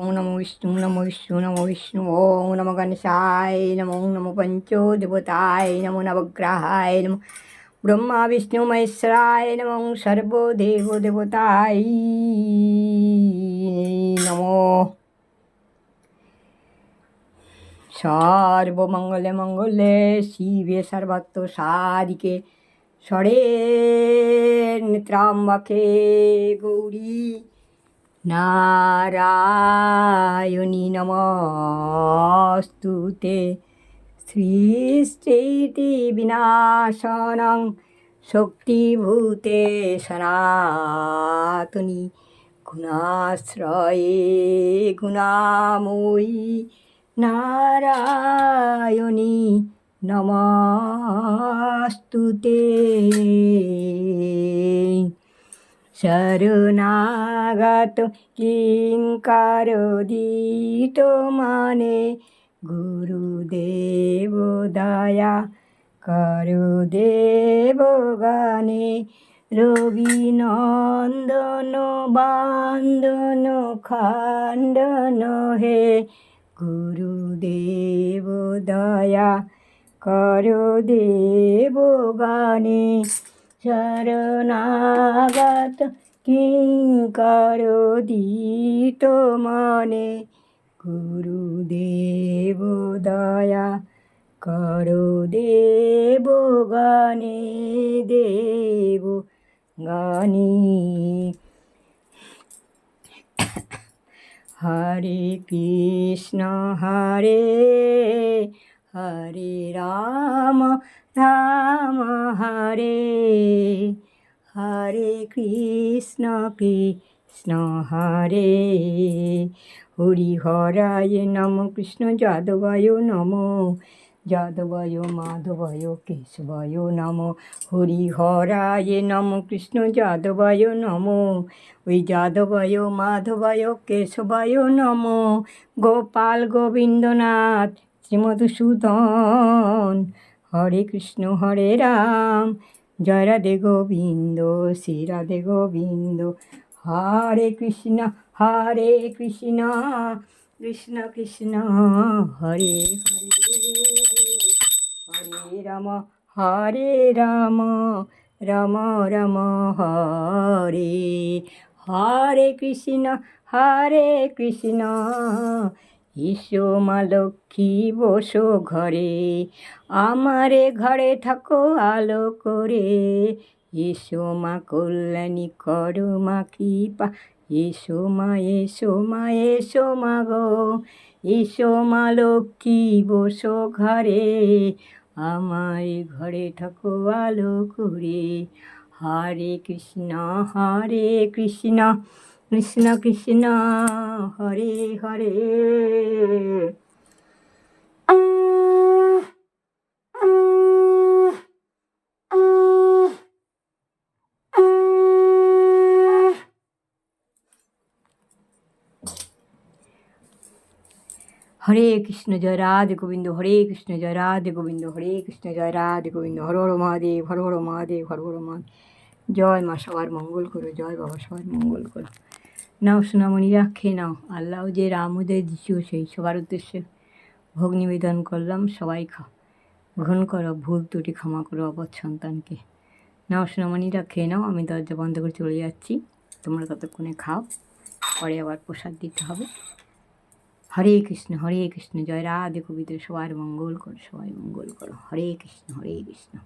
ওম নমো বিষ্ণু নমো বিষ্ণু নমো বিষ্ণু ওম নমো গণেশায় নমো নমো পঞ্চদেবতায় নমো নবগ্রহায় নমো ব্রহ্মা বিষ্ণু মহেশ্বরায় নমো সর্বদেব দেবতায় নমো সর্বমঙ্গলে মঙ্গলে শিবে সর্বত্র সাদিকে স্বরে নেত্রাম্বাকে গৌরী নারায়ণী নমস্তুতে সৃষ্টিতি বিনাশনং শক্তিভূতে সনাতনী গুণাশ্রয়ে গুণাময়ী নারায়ণী নমস্তুতে শরণাগত কিঙ্কার দিত মানে গুরুদেব দয়া করু দেব গানে রবিনন্দন বান্দন খণ্ডন হে গুরুদেব দয়া করো দেব গানে শরণাগত কিঙ্কর দিত মনে, গুরুদেব দয়া করো দেব গানে দেব গানে হরে কৃষ্ণ, হরে হরে রাম রাম হরে হরে কৃষ্ণ কৃষ্ণ হরে। হরি হরায় নম কৃষ্ণ যাদবায় নম, যাদবায় মাধবায় কেশবায় নম। হরি হরায় নম কৃষ্ণ যাদবায় নম, ওই যাদবায় মাধবায় কেশবায় নম। গোপাল গোবিন্দনাথ শ্রীমধুসূদন হরে কৃষ্ণ, হরে রাম। জয় রাধে গোবিন্দ, শ্রী রাধে গোবিন্দ। হরে কৃষ্ণ হরে কৃষ্ণ কৃষ্ণ কৃষ্ণ। হরে হরে হরে রাম হরে রাম। রাম রাম, হরে। হরে কৃষ্ণ হরে কৃষ্ণ। ইসো মা লক্ষ্মী, বসো ঘরে। আমারে ঘরে থাকো, আলো করে। এসো মা কল্যাণী, করো মা কৃপা। এসো মা এসো মা এসো মা গো। এসো মা লক্ষ্মী, বসো ঘরে। আমার ঘরে থাকো, আলো করে। হরে কৃষ্ণ হরে কৃষ্ণ। কৃষ্ণ কৃষ্ণ হরে হরে। হরে কৃষ্ণ জয় রাধে গোবিন্দ, হরে কৃষ্ণ জয় রাধে গোবিন্দ, হরে কৃষ্ণ জয় রাধে গোবিন্দ। হর হর মহাদেব, হর হর মহাদেব, হর হর মহাদেব। জয় মা সবার মঙ্গল করো, জয় বাবা সবার মঙ্গল করো। নাও সোনামণিরা খেয়ে নাও। আল্লাহ যে রামুদের দিচ্ছিও সেই সবার উদ্দেশ্যে ভোগ নিবেদন করলাম, সবাই খাও। গ্রহণ করো, ভুল ত্রুটি ক্ষমা করো, অবধ সন্তানকে। নাও সোনামণিরা খেয়ে নাও, আমি দরজা বন্ধ করে চলে যাচ্ছি। তোমরা ততক্ষণে খাও, পরে আবার প্রসাদ দিতে হবে। হরে কৃষ্ণ হরে কৃষ্ণ, জয় রাধে কবিদের সবার মঙ্গল করো, সবাই মঙ্গল করো। হরে কৃষ্ণ হরে কৃষ্ণ।